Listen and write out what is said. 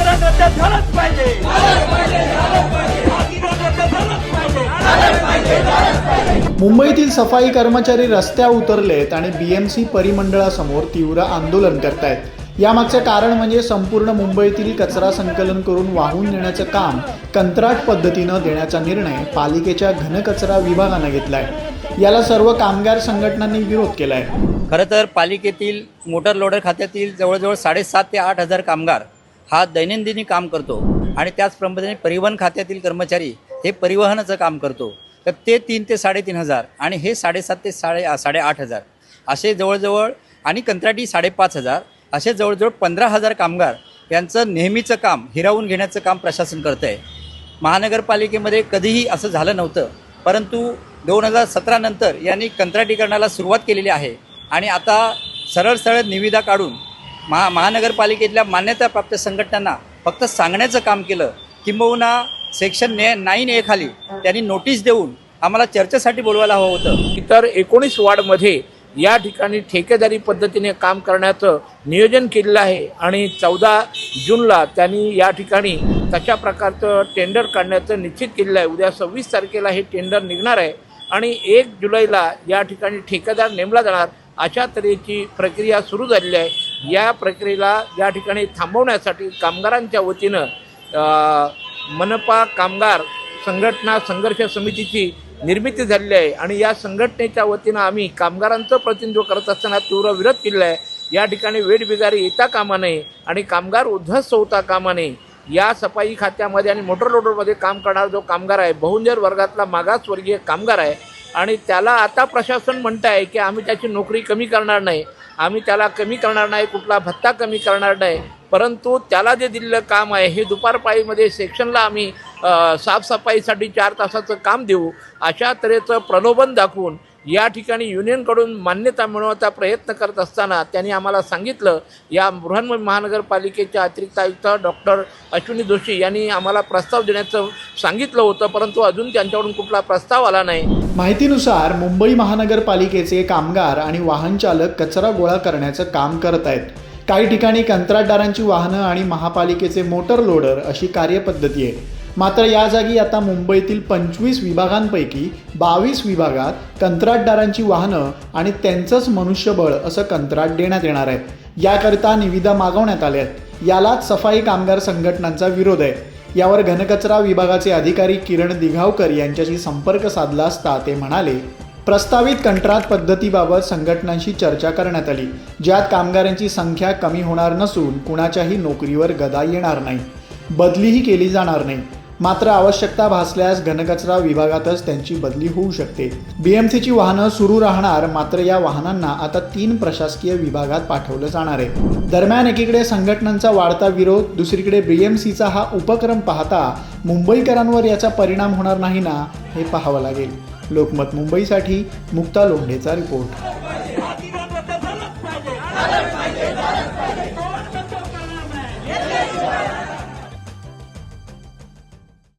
रद्द झालंच पाहिजे. मुंबईतील सफाई कर्मचारी रस्त्यावर उतरलेत आणि बीएमसी परिमंडळासमोर तीव्र आंदोलन करतायत. यामागचं कारण म्हणजे संपूर्ण मुंबईतील कचरा संकलन करून वाहून नेण्याचं काम कंत्राट पद्धतीनं देण्याचा निर्णय पालिकेच्या घनकचरा विभागानं घेतलाय. याला सर्व कामगार संघटनांनी विरोध केलाय. खरं तर पालिकेतील मोटर लोडर खात्यातील जवळजवळ साडेसात ते आठ हजार कामगार हा दैनंदिनी काम करतो आणि त्याचप्रमाणे परिवहन खात्यातील कर्मचारी हे परिवहनाचं काम करतो. तर ते तीन ते साडेतीन हजार आणि हे साडेसात ते साडे साडेआठ हजार. असे जवळजवळ आणि कंत्राटी साडेपाच हजार असे जवळजवळ पंधरा हजार कामगार यांचं नेहमीचं काम हिरावून घेण्याचं काम प्रशासन करतं आहे महानगरपालिकेमध्ये कधीही असं झालं नव्हतं परंतु दोन हजार सतरानंतर यांनी कंत्राटीकरणाला सुरुवात केलेली आहे आणि आता सरळ सरळ निविदा काढून महा महानगरपालिकेतल्या मान्यताप्राप्त संघटनांना फक्त सांगण्याचं काम केलं. किंबहुना सेक्शन ने नाईन ए खाली त्यांनी नोटीस देऊन आम्हाला चर्चेसाठी बोलवायला हवं होतं. इतर एकोणीस वार्डमध्ये या ठिकाणी ठेकेदारी पद्धतीने काम करण्याचं नियोजन केलेलं आहे आणि चौदा जूनला त्यांनी या ठिकाणी तशा प्रकारचं टेंडर काढण्याचं निश्चित केलेलं आहे. उद्या सव्वीस तारखेला हे टेंडर निघणार आहे आणि एक जुलैला या ठिकाणी ठेकेदार नेमला जाणार अशा तऱ्हेची प्रक्रिया सुरू झालेली आहे. या प्रक्रियेला या ठिकाणी थांबवण्यासाठी कामगारांच्या वतीनं मनपा कामगार संघटना संघर्ष समितीची निर्मिती झालेली आहे. आणि या संघटनेच्या वतीनं आम्ही कामगारांचं प्रतिनिधित्व करत असताना तीव्र विरोध केलेला आहे. या ठिकाणी वेठबिगारी येता कामा नये आणि कामगार उद्ध्वस्त होता कामा नये. या सफाई खात्यामध्ये आणि मोटर लोडरमध्ये काम करणारा जो कामगार आहे बहुंजर वर्गातला मागासवर्गीय कामगार आहे आणि त्याला आता प्रशासन म्हणत आहे की आम्ही त्याची नोकरी कमी करणार नाही. आम्ही त्याला कमी करणार नाही कुठला भत्ता कमी करणार नाही. परंतु त्याला जे दिलेलं काम आहे हे दुपारपाळीमध्ये सेक्शनला आम्ही साफसफाईसाठी चार तासाचं काम देऊ अशा तऱ्हेचं प्रलोभन दाखवून या ठिकाणी युनियनकडून मान्यता मिळवण्याचा प्रयत्न करत असताना त्यांनी आम्हाला सांगितलं. या बृहन्मुंबई महानगरपालिकेच्या अतिरिक्त आयुक्त डॉक्टर अश्विनी जोशी यांनी आम्हाला प्रस्ताव देण्याचं सांगितलं होतं परंतु अजून त्यांच्याकडून कुठला प्रस्ताव आला नाही. माहितीनुसार मुंबई महानगरपालिकेचे कामगार आणि वाहन चालक कचरा गोळा करण्याचं काम करत आहेत. काही ठिकाणी कंत्राटदारांची वाहनं आणि महापालिकेचे मोटर लोडर अशी कार्यपद्धती आहे. मात्र या जागी आता मुंबईतील पंचवीस विभागांपैकी बावीस विभागात कंत्राटदारांची वाहनं आणि त्यांचंच मनुष्यबळ असं कंत्राट देण्यात येणार आहे. याकरिता निविदा मागवण्यात आल्या आहेत. यालाच सफाई कामगार संघटनांचा विरोध आहे. यावर घनकचरा विभागाचे अधिकारी किरण दिघावकर यांच्याशी संपर्क साधला असता ते म्हणाले प्रस्तावित कंत्राट पद्धतीबाबत संघटनांशी चर्चा करण्यात आली ज्यात कामगारांची संख्या कमी होणार नसून कुणाच्याही नोकरीवर गदा येणार नाही. बदलीही केली जाणार नाही. मात्र आवश्यकता भासल्यास घनकचरा विभागातच त्यांची बदली होऊ शकते. बीएमसीची वाहनं सुरू राहणार मात्र या वाहनांना आता तीन प्रशासकीय विभागात पाठवलं जाणार आहे. दरम्यान एकीकडे संघटनांचा वाढता विरोध दुसरीकडे बीएमसीचा हा उपक्रम पाहता मुंबईकरांवर याचा परिणाम होणार नाही ना हे पाहावं लागेल. लोकमत मुंबईसाठी मुक्ता लोंढेचा रिपोर्ट.